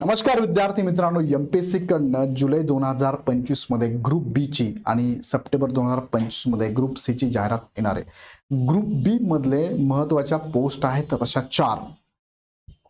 नमस्कार विद्यार्थी मित्रांनो एम पी एस कडनं जुलै दोन हजार पंचवीसमध्ये ग्रुप बी ची आणि सप्टेंबर दोन हजार पंचवीसमध्ये ग्रुप सी ची जाहिरात येणार आहे. ग्रुप बी मधले महत्त्वाच्या पोस्ट आहेत तशा चार.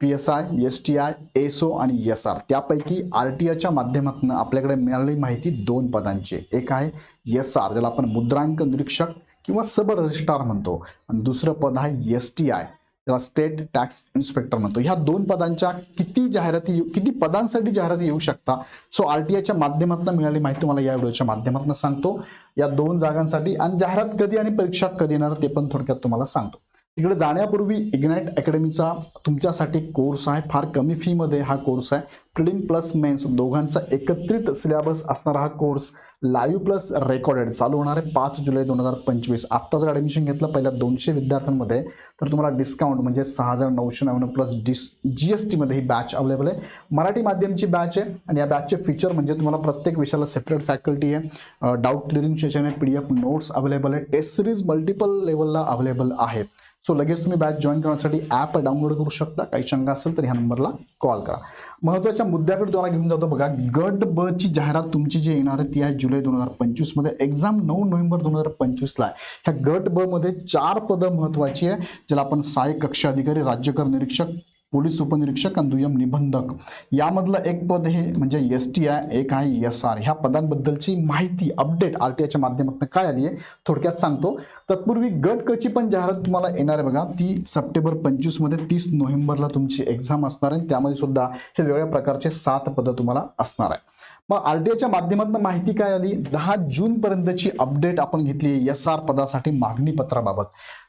P S I S T I SO आणि एस आर त्यापैकी आर टी आयच्या माध्यमातून आपल्याकडे मिळालेली माहिती दोन पदांची एक आहे एस आर ज्याला आपण मुद्रांक निरीक्षक किंवा सब रजिस्ट्रार म्हणतो. आणि दुसरं पद आहे एस टी आय त्याला स्टेट टॅक्स इन्स्पेक्टर म्हणतो. ह्या दोन पदांच्या किती जाहिराती येऊ- किती पदांसाठी जाहिराती येऊ शकता? सो आर टी आयच्या माध्यमातून मिळाली माहिती तुम्हाला या व्हिडिओच्या माध्यमातून सांगतो. या दोन जागांसाठी आणि जाहिरात कधी आणि परीक्षा कधी येणार ते पण थोडक्यात तुम्हाला सांगतो. तिकडे जाण्यापूर्वी इग्नाइट अकॅडमीचा तुमच्यासाठी कोर्स आहे. फार कमी फीमध्ये हा कोर्स आहे. क्लीन प्लस मेन्स दोघांचा एकत्रित सिलेबस असणारा हा कोर्स लाईव्ह प्लस रेकॉर्डेड चालू होणार आहे. पाच जुलै दोन हजार पंचवीस. आत्ता जर ॲडमिशन घेतलं पहिल्या दोनशे विद्यार्थ्यांमध्ये तर तुम्हाला डिस्काउंट म्हणजे सहा हजार नऊशे नव्याण्णव प्लस डिस जी एस टीमध्ये ही बॅच अवेलेबल आहे. मराठी माध्यमची बॅच आहे आणि या बॅचचे फीचर म्हणजे तुम्हाला प्रत्येक विषयाला सेपरेट फॅकल्टी आहे. डाऊट क्लिअरिंग सेशन आहे P D F notes available आहे टेस्ट सिरीज मल्टिपल लेवलला अवेलेबल आहे. सो लगेच तुम्ही बॅच जॉईन करण्यासाठी ॲप डाउनलोड करू शकता. काही शंका असेल तर ह्या नंबरला कॉल करा. महत्त्वाच्या मुद्द्याकडे तुम्हाला घेऊन जातो बघा. गट ब ची जाहिरात तुमची जी येणार आहे ती आहे जुलै दोन हजार पंचवीसमध्ये एक्झाम नऊ नोव्हेंबर दोन हजार पंचवीसला आहे. ह्या गट ब मध्ये चार पदं महत्त्वाची आहे ज्याला आपण सहाय्यक कक्ष अधिकारी राज्यकर निरीक्षक पोलीस उपनिरीक्षक आणि दुय्यम निबंधक. यामधलं एक पद हे म्हणजे एस टी आय एक आहे एस आर ह्या पदांबद्दलची माहिती अपडेट आर टी आयच्या माध्यमातून काय आली आहे थोडक्यात सांगतो. तत्पूर्वी गट कची पण जाहिरात तुम्हाला येणार आहे बघा ती सप्टेंबर पंचवीसमध्ये तीस नोव्हेंबरला तुमची एक्झाम असणार आहे त्यामध्ये सुद्धा हे वेगळ्या प्रकारचे सात पदं तुम्हाला असणार आहे. मग आर टी आयच्या माध्यमातून माहिती काय आली? दहा जून पर्यंतची अपडेट आपण घेतली एस आर पदासाठी मागणी पत्राबाबत.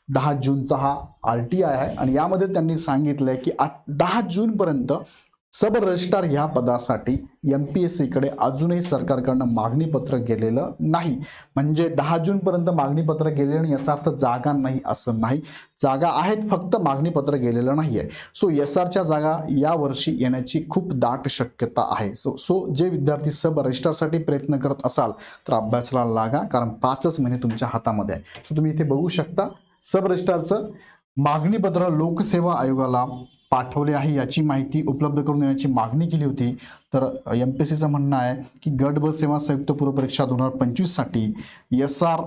दहा जूनचा हा आर टी आय आहे आणि यामध्ये त्यांनी सांगितलंय की आठ दहा जूनपर्यंत सब रजिस्ट्रार ह्या पदासाठी एम पी एस सीकडे अजूनही सरकारकडनं मागणी पत्र गेलेलं नाही. म्हणजे दहा जूनपर्यंत मागणी पत्र गेलेलं नाही याचा अर्थ जागा नाही असं नाही. जागा आहेत फक्त मागणी पत्र गेलेलं नाही आहे सो एस आरच्या जागा यावर्षी येण्याची खूप दाट शक्यता आहे. सो सो जे विद्यार्थी सब रजिस्ट्रारसाठी प्रयत्न करत असाल तर अभ्यासाला लागा कारण पाचच महिने तुमच्या हातामध्ये आहे. सो तुम्ही इथे बघू शकता सब रजिस्ट्रारचं मागणीपत्र लोकसेवा आयोगाला पाठवले आहे याची माहिती उपलब्ध करून देण्याची मागणी केली होती. तर एम पी एस सीचं म्हणणं आहे की गट ब सेवा संयुक्त पूर्व परीक्षा दोन हजार पंचवीससाठी एस आर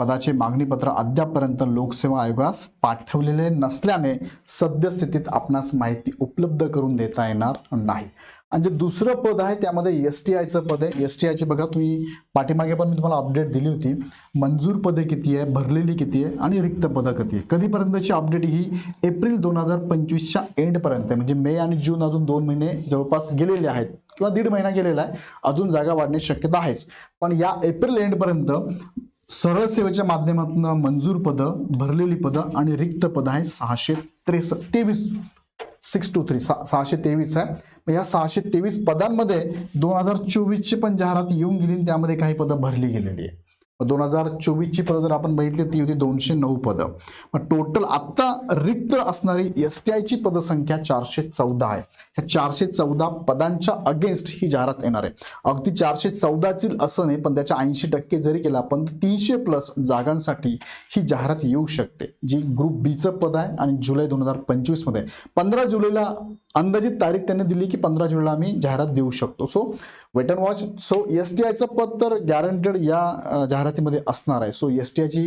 पदाचे मागणीपत्र अद्यापपर्यंत लोकसेवा आयोगास पाठवलेले नसल्याने सद्यस्थितीत आपणास माहिती उपलब्ध करून देता येणार नाही. आणि जे दुसरं पद आहे त्यामध्ये एस टी आयचं पद आहे. एस टी आयचे बघा तुम्ही पाठीमागे पण मी तुम्हाला अपडेट दिली होती. मंजूर पदे किती आहे भरलेली किती आहे आणि रिक्त पदं किती आहे. कधीपर्यंतची अपडेट ही एप्रिल दोन हजार पंचवीसच्या एंडपर्यंत म्हणजे मे आणि जून अजून दोन महिने जवळपास गेलेले आहेत किंवा दीड महिना गेलेला आहे. अजून जागा वाढण्याची शक्यता आहेच. पण या एप्रिल एंडपर्यंत सरळ सेवेच्या माध्यमातून मंजूर पदं भरलेली पदं आणि रिक्त पदं आहे सहाशे त्रेस तेवीस. सिक्स टू थ्री सहाशे तेवीस आहे. मग या सहाशे तेवीस पदांमध्ये दोन हजार चोवीसची पण जाहिरात येऊन गेली आणि त्यामध्ये काही पदं भरली गेलेली आहे दोन हजार चोवीसची पदं जर आपण बघितली ती होती दोनशे नऊ पदं. मग टोटल आत्ता रिक्त असणारी एस टी आयची पदसंख्या चारशे चौदा आहे. ह्या चारशे चौदा पदांच्या अगेन्स्ट ही जाहिरात येणार आहे. अगदी चारशे चौदाची असं नाही पण त्याच्या ऐंशी टक्के जरी केला पण तीनशे प्लस जागांसाठी ही जाहिरात येऊ शकते जी ग्रुप बीचं पद आहे आणि जुलै दोन हजार पंचवीसमध्ये. पंधरा जुलैला अंदाजित तारीख त्यांनी दिली की पंधरा जुलैला आम्ही जाहिरात देऊ शकतो. So wait and watch so S T आयचं पद तर गॅरंटेड या जाहिरातीमध्ये असणार आहे. सो एस टी आयची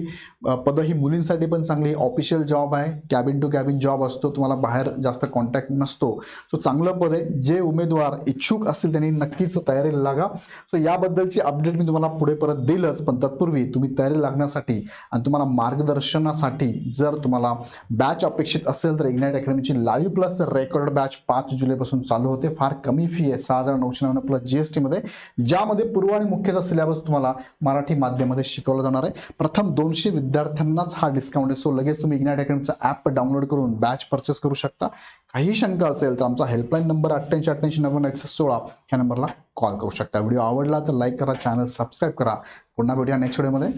पदं ही मुलींसाठी पण चांगली ऑफिशियल जॉब आहे. कॅबिन टू कॅबिन जॉब असतो. तुम्हाला बाहेर जास्त कॉन्टॅक्ट नसतो. सो चांगलं पद आहे. जे उमेदवार इच्छुक असतील त्यांनी नक्कीच तयारीला लागा. सो याबद्दलची अपडेट मी तुम्हाला पुढे परत देईलच. पण तत्पूर्वी तुम्ही तयारी लागण्यासाठी आणि तुम्हाला मार्गदर्शनासाठी जर तुम्हाला बॅच अपेक्षित असेल तर इग्नाइट अकॅडमीची लाईव्ह प्लस रेकॉर्ड बॅच पाच जुलैपासून चालू होते. फार कमी फी आहे. सहा हजार नऊशे नव्याण्णव प्लस जी एस टीमध्ये ज्यामध्ये पूर्व आणि मुख्यचा सिलेबस तुम्हाला मराठी माध्यमामध्ये शिकवला जाणार आहे. प्रथम दोनशे विद्यार्थ्यांनाच हा डिस्काउंट आहे. सो लगेच तुम्ही इग्नाट अकॅडमीचा ॲप डाउनलोड करून बॅच परचेस करू शकता. काही शंका असेल तर आमचा हेल्पलाईन नंबर अठ्ठ्याऐंशी अठ्ठ्याऐंशी नव्वद एकशे सोळा ह्या नंबरला कॉल करू शकता. व्हिडिओ आवडला तर लाईक करा चॅनल सबस्क्राईब करा. पुन्हा भेटूया नेक्स्ट व्हिडिओमध्ये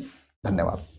धन्यवाद.